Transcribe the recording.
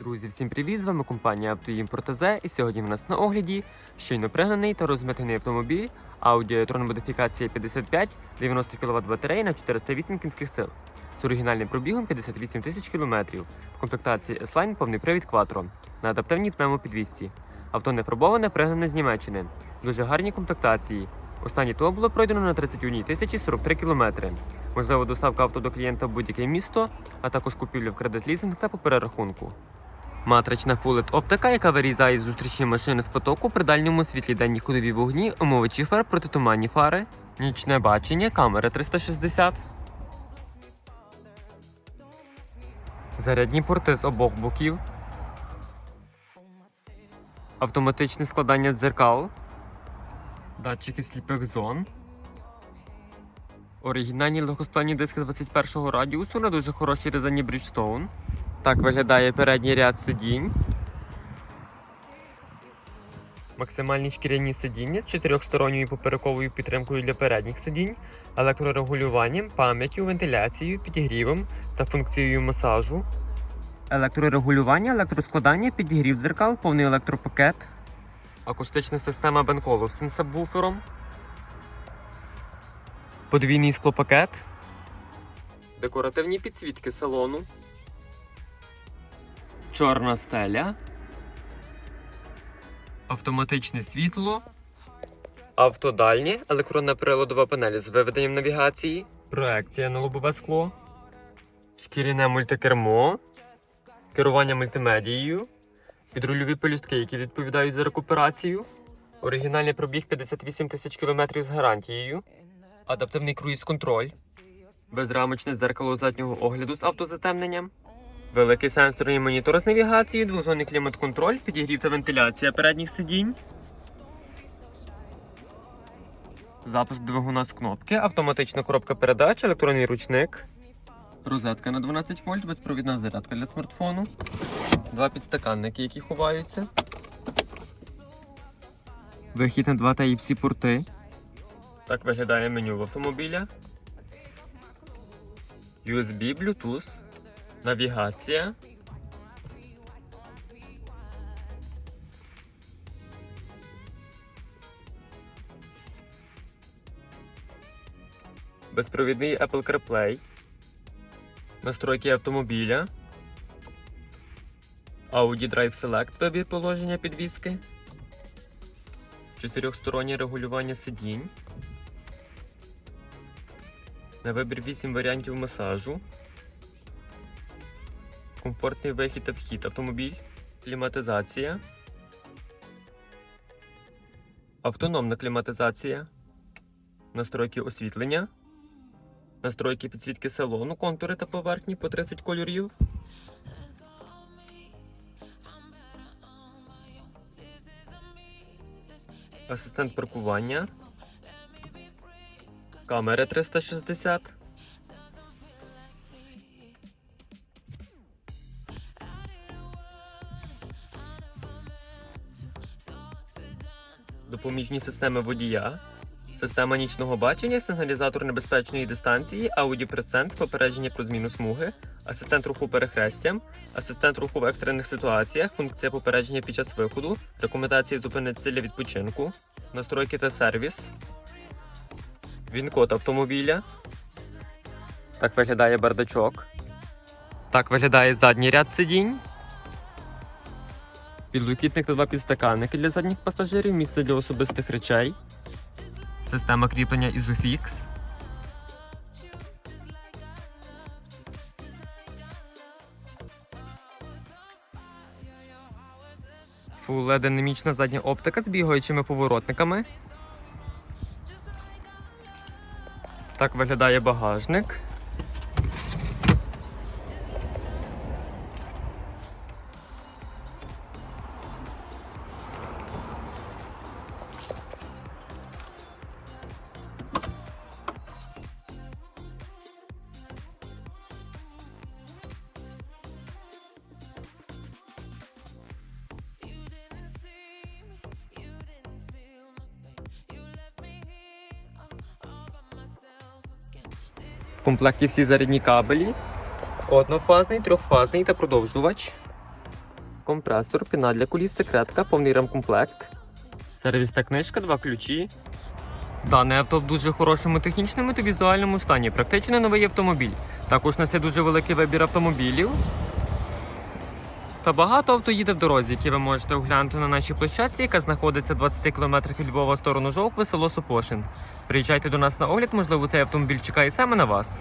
Друзі, всім привіт! З вами компанія «Автоімпорт і сьогодні в нас на огляді щойно пригнаний та розмитений автомобіль Audi e-tron модифікація 55 90 кВт батареї на 408 кінських сил з оригінальним пробігом 58 тисяч кілометрів в комплектації S-Line повний привід Quattro на адаптивній пневмопідвісці. Авто не фарбоване, пригнане з Німеччини. Дуже гарні комплектації. Останнє ТО було пройдено на 31 тисячі 43 кілометри. Можливо, доставка авто до клієнта в будь-яке місто, а також купівля в кредит лізинг та по перерахунку. Матрична фулет оптика, яка вирізає зустрічні машини з потоку при дальньому світлі денні ходові вогні, омовичі фар, протитуманні фари, нічне бачення, камери 360. Зарядні порти з обох боків. Автоматичне складання дзеркал. Датчики сліпих зон. Оригінальні легкосплавні диски 21 радіусу на дуже хорошій резині Bridgestone. Так виглядає передній ряд сидінь. Максимальні шкіряні сидіння з чотирьохсторонньою поперековою підтримкою для передніх сидінь, електрорегулюванням, пам'яттю, вентиляцією, підігрівом та функцією масажу. Електрорегулювання, електроскладання, підігрів дзеркал, повний електропакет. Акустична система Bang з сабвуфером. Подвійний склопакет. Декоративні підсвітки салону. Чорна стеля. Автоматичне світло. Автодальнє, електронна приладова панель з виведенням навігації, проекція на лобове скло, шкіряне мультикермо, керування мультимедією, підрульові пелюстки, які відповідають за рекуперацію, оригінальний пробіг 58 тисяч кілометрів з гарантією, адаптивний круїз-контроль, безрамочне дзеркало заднього огляду з автозатемненням. Великий сенсорний монітор з навігацією, двозонний клімат-контроль, підігрів та вентиляція передніх сидінь. Запуск двигуна з кнопки, автоматична коробка передач, електронний ручник. Розетка на 12 вольт, безпровідна зарядка для смартфону. Два підстаканники, які ховаються. Вихід на два Type-C порти. Так виглядає меню в автомобіля. USB, Bluetooth. Навігація. Безпровідний Apple CarPlay. Настройки автомобіля. Audi Drive Select вибір положення підвіски. Чотирьохстороннє регулювання сидінь. На вибір 8 варіантів масажу комфортний вихід та вхід автомобіль, кліматизація, автономна кліматизація, настройки освітлення, настройки підсвітки салону, контури та поверхні по 30 кольорів. Асистент паркування. Камера 360. Допоміжні системи водія, система нічного бачення, сигналізатор небезпечної дистанції, Presence, попередження про зміну смуги, асистент руху перехрестям, асистент руху в екстрених ситуаціях, функція попередження під час виходу, рекомендації зупинитися для відпочинку, настройки та сервіс, він-код автомобіля. Так виглядає бардачок. Так виглядає задній ряд сидінь. Підлокітник та два підстаканники для задніх пасажирів, місце для особистих речей. Система кріплення Isofix. LED динамічна задня оптика з бігаючими поворотниками. Так виглядає багажник. В комплекті всі зарядні кабелі. Однофазний, трьохфазний та продовжувач. компресор, піна для коліс, секретка, повний ремкомплект. Сервісна книжка, два ключі. Дане авто в дуже хорошому технічному та візуальному стані. Практично новий автомобіль. Також у нас є дуже великий вибір автомобілів. Та багато авто їде в дорозі, які ви можете оглянути на нашій площадці, яка знаходиться 20 км від Львова в сторону Жовкви, село Сопошин. Приїжджайте до нас на огляд, можливо, цей автомобіль чекає саме на вас.